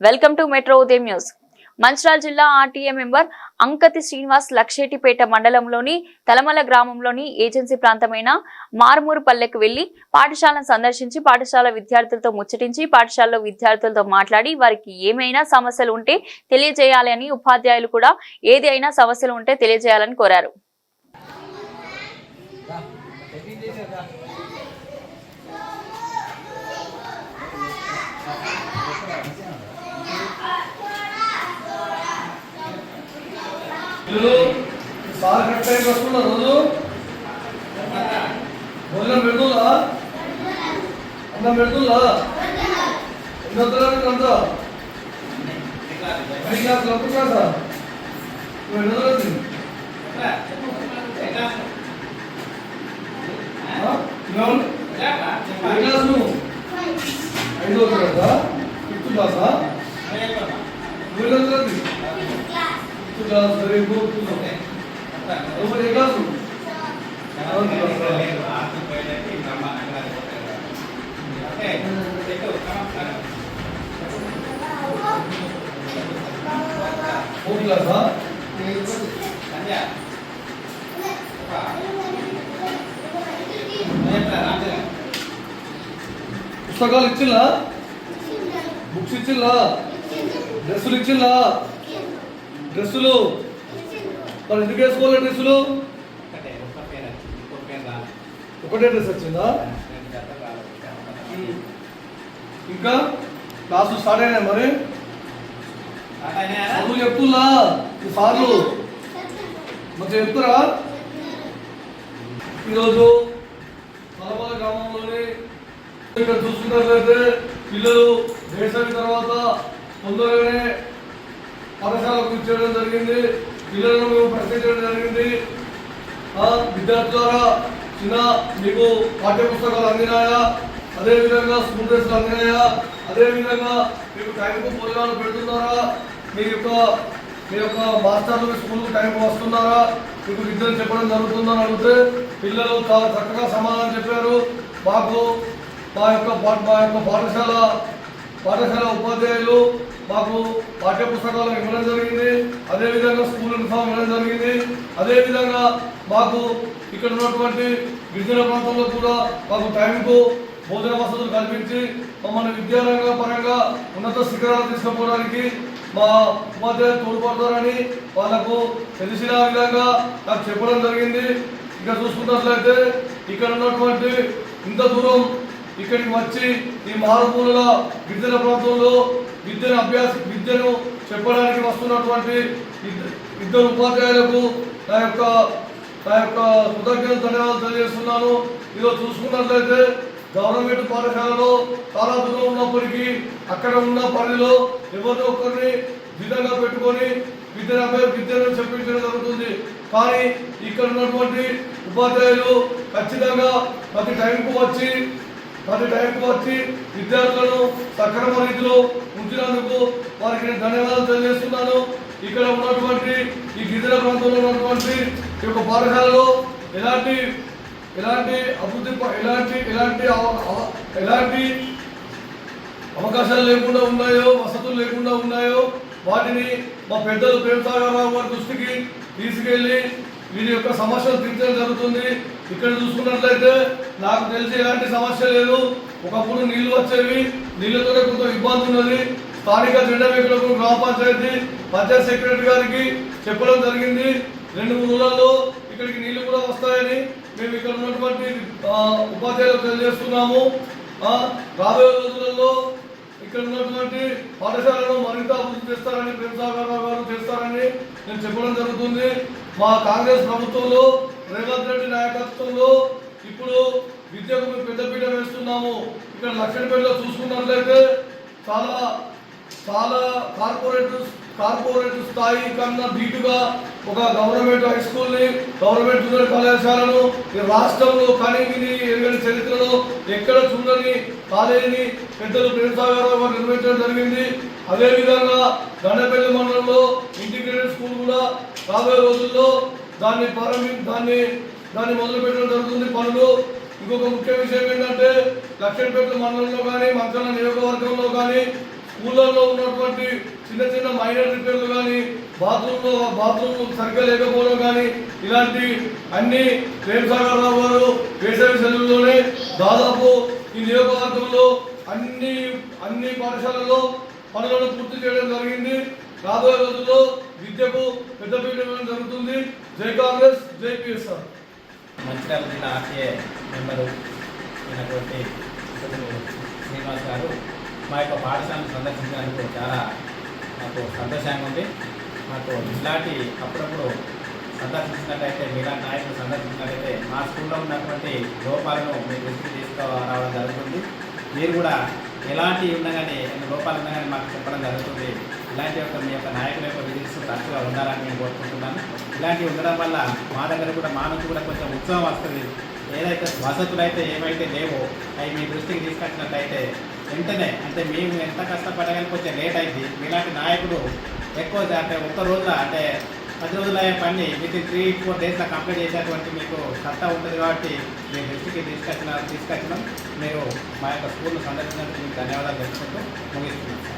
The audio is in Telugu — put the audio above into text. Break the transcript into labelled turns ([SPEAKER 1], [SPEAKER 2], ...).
[SPEAKER 1] Welcome to metro Udayam news. Mancherial జిల్లా ఆర్టీఏ మెంబర్ అంకతి శ్రీనివాస్ లక్షేటిపేట మండలంలోని తలమల గ్రామంలోని ఏజెన్సీ ప్రాంతమైన మారుమూరు పల్లెకు వెళ్ళి పాఠశాలను సందర్శించి పాఠశాల విద్యార్థులతో ముచ్చటించి పాఠశాలలో విద్యార్థులతో మాట్లాడి వారికి ఏమైనా సమస్యలు ఉంటే తెలియజేయాలని ఉపాధ్యాయులు కూడా ఏది అయినా సమస్యలు ఉంటే తెలియజేయాలని కోరారు.
[SPEAKER 2] పిల్లలు సార్ కరెక్ట్ టైం వస్తున్నా రోజు? భోజనం పెడుతుందా? అన్నం పెడుతుందా? ఎన్నో తరగతి అంతా ఐదు క్లాస్ ఒక్క క్లాసా నువ్వు ఎన్నో తరగతి క్లాస్ నువ్వు ఐదో తరగతా ఫిఫ్త్ క్లాసా నువ్వు ఎన్నో తరగతి క్లాస్ వెరీ గుడ్ నువ్వు ఏ క్లాసు సెవెంత్ క్లాసా పుస్తకాలు ఇచ్చిల్లా బుక్స్ ఇచ్చిల్లా డ్రెస్సులు ఇచ్చిల్లా డ్రెస్సులు. మరి ఎందుకు వేసుకోవాలి డ్రెస్సులు? ఒకటే డ్రెస్ వచ్చిందా? ఇంకా క్లాసు స్టార్ట్ అయినాయి మరి? చదువు చెప్తున్నా ఈ సార్లు మరి చెప్తారా? ఈరోజు మలమల గ్రామంలోని ఇక్కడ చూసుకున్నట్లయితే పిల్లలు వేసవి తర్వాత తొందరగానే పాఠశాలకు కూర్చోవడం జరిగింది పిల్లలను మేము ప్రశ్నించడం జరిగింది. విద్యార్థుల ద్వారా చిన్న మీకు పాఠ్య పుస్తకాలు అందినాయా? అదేవిధంగా స్కూల్ డ్రెస్లు అందినాయా? అదేవిధంగా మీకు టైంకు భోజనాలు పెడుతున్నారా? మీ యొక్క మీ యొక్క మాస్టర్లు మీ స్కూల్ టైంకు వస్తున్నారా? మీకు విద్యను చెప్పడం జరుగుతుందని అడిగితే పిల్లలు చాలా చక్కగా సమాధానం చెప్పారు. మాకు మా యొక్క మా యొక్క పాఠశాల పాఠశాల ఉపాధ్యాయులు మాకు పాఠ్య పుస్తకాలు ఇవ్వడం జరిగింది. అదేవిధంగా స్కూల్ యూనిఫామ్ ఇవ్వడం జరిగింది. అదేవిధంగా మాకు ఇక్కడ ఉన్నటువంటి గిరిజన ప్రాంతంలో కూడా మాకు టైంకు భోజన వసతులు కల్పించి మమ్మల్ని విద్యారంగ పరంగా ఉన్నత శిఖరాలు తీసుకుపోవడానికి మా ఉపాధ్యాయులు తోడ్పడతారని వాళ్ళకు తెలిసిన విధంగా నాకు చెప్పడం జరిగింది. ఇక్కడ చూసుకున్నట్లయితే ఇక్కడ ఉన్నటువంటి ఇంత దూరం ఇక్కడికి వచ్చి ఈ మారుమూల గిరిజన ప్రాంతంలో విద్యను అభ్యాస విద్యను చెప్పడానికి వస్తున్నటువంటి ఇద్దరు ఉపాధ్యాయులకు నా యొక్క నా యొక్క కృతజ్ఞతలు ధన్యవాదాలు తెలియజేస్తున్నాను. ఈరోజు చూసుకున్నట్లయితే గవర్నమెంట్ పాఠశాలలో చాలా దూరం ఉన్నప్పటికీ అక్కడ ఉన్న పరిధిలో ఎవరిని ఒక్కరిని విధంగా పెట్టుకొని విద్యను అభ్యాస విద్యను చెప్పించడం జరుగుతుంది. కానీ ఇక్కడ ఉన్నటువంటి ఉపాధ్యాయులు ఖచ్చితంగా ప్రతి టైంకు వచ్చి ప్రతి టైంకు వచ్చి విద్యార్థులను సక్రమ రీతిలో ఉంచినందుకు వారికి నేను ధన్యవాదాలు తెలియజేస్తున్నాను. ఇక్కడ ఉన్నటువంటి ఈ గిరిజన ప్రాంతంలో ఉన్నటువంటి ఈ యొక్క పాఠశాలలో ఎలాంటి ఎలాంటి అభివృద్ధి ఎలాంటి ఎలాంటి అవ- అవ- ఎలాంటి అవకాశాలు లేకుండా ఉన్నాయో వసతులు లేకుండా ఉన్నాయో వాటిని మా పెద్దలు ప్రేమసాగరరావు గారి దృష్టికి తీసుకెళ్ళి వీరి యొక్క సమస్యలు తీర్చడం జరుగుతుంది. ఇక్కడ చూసుకున్నట్లయితే నాకు తెలిసి ఎలాంటి సమస్య లేదు. ఒకప్పుడు నీళ్ళు వచ్చేవి నీళ్ళతోనే కొంత ఇబ్బంది ఉన్నది. స్థానిక జెండా వేకులకు గ్రామ పంచాయతీ పంచాయత్ సెక్రటరీ గారికి చెప్పడం జరిగింది. రెండు మూడు ఇక్కడికి నీళ్ళు కూడా వస్తాయని మేము ఇక్కడ ఉన్నటువంటి ఉపాధ్యాయులకు తెలియజేస్తున్నాము. రాబోయే రోజులలో ఇక్కడ ఉన్నటువంటి పాఠశాలను మరింత అభివృద్ధి చేస్తారని ప్రేమసాగర్ గారు చేస్తారని నేను చెప్పడం జరుగుతుంది. మా కాంగ్రెస్ ప్రభుత్వంలో రేవంత్ రెడ్డి నాయకత్వంలో ఇప్పుడు విద్యకు మేము పెద్దపీట వేస్తున్నాము. ఇక్కడ లక్షణపేటలో చూసుకున్నట్లయితే చాలా చాలా కార్పొరేట్ కార్పొరేట్ స్థాయి కన్నా ధీటుగా ఒక గవర్నమెంట్ హై స్కూల్ని గవర్నమెంట్ జూనియర్ కళాశాలను రాష్ట్రంలో కనివిని ఎరగని చరిత్రలో ఎక్కడ చూడని కాలేజీని పెద్దలు ప్రేమసాగర్ గారు నిర్వహించడం జరిగింది. అదేవిధంగా దండపల్లి మండలంలో ఇంటిగ్రేటెడ్ స్కూల్ కూడా రాబోయే రోజుల్లో దాన్ని ప్రారంభి దాన్ని దాన్ని మొదలు పెట్టడం జరుగుతుంది పనులు. ఇంకొక ముఖ్య విషయం ఏంటంటే లక్ష్మీపేట మండలంలో కానీ మంచల నియోజకవర్గంలో కానీ స్కూళ్ళల్లో ఉన్నటువంటి చిన్న చిన్న మైనర్ రిపేర్లు కానీ బాత్రూంలో బాత్రూమ్ సరిగ్గా లేకపోవడం కానీ ఇలాంటి అన్ని ప్రేమసాగర్ రావు గారు వేసవి సెలవుల్లోనే దాదాపు ఈ నియోజకవర్గంలో అన్ని అన్ని పాఠశాలల్లో పనులను పూర్తి చేయడం జరిగింది. రాబోయే రోజుల్లో విద్యకు పెద్దపీట వేయడం జరుగుతుంది. జై కాంగ్రెస్ జై పిఎస్ఆర్.
[SPEAKER 3] మంచిర్యాల జిల్లా ఆర్టీఏ మెంబరు అయినటువంటి శ్రీనివాస్ గారు. మా యొక్క పాఠశాలను సందర్శించినందుకు చాలా మాకు సంతోషంగా ఉంది. మాకు ఇలాంటి అప్పుడప్పుడు సందర్శించినట్లయితే మీలాంటి నాయకులు సందర్శించినట్లయితే మా స్కూల్లో ఉన్నటువంటి లోపాలను మీ దృష్టికి తీసుకురావడం జరుగుతుంది. మీరు కూడా ఎలాంటి ఉన్నా కానీ ఎన్ని లోపాలు ఉన్నా కానీ మాకు చెప్పడం జరుగుతుంది. ఇలాంటి యొక్క మీ యొక్క నాయకుల యొక్క విజిట్స్ తరచుగా ఉండాలని నేను కోరుకుంటున్నాను. ఇలాంటివి ఉండడం వల్ల మా దగ్గర కూడా మా నుంచి కూడా కొంచెం ఉత్సాహం వస్తుంది. ఏదైతే వసతులు అయితే ఏమైతే లేవో అవి మీ దృష్టికి తీసుకొచ్చినట్లయితే వెంటనే అంటే మేము ఎంత కష్టపడగానే కొంచెం లేట్ అయింది. మీలాంటి నాయకుడు ఎక్కువ అంటే ఒక్క రోజుల అంటే పది రోజులు అయ్యే పని విత్ త్రీ ఫోర్ డేస్లో కంప్లీట్ చేసేటువంటి మీకు సత్తా ఉంటుంది కాబట్టి మీ దృష్టికి తీసుకొచ్చిన తీసుకొచ్చినాం. మీరు మా యొక్క స్కూల్ను సందర్శించినందుకు మీకు ధన్యవాదాలు తెలుసుకుంటూ ముగిస్తున్నాం.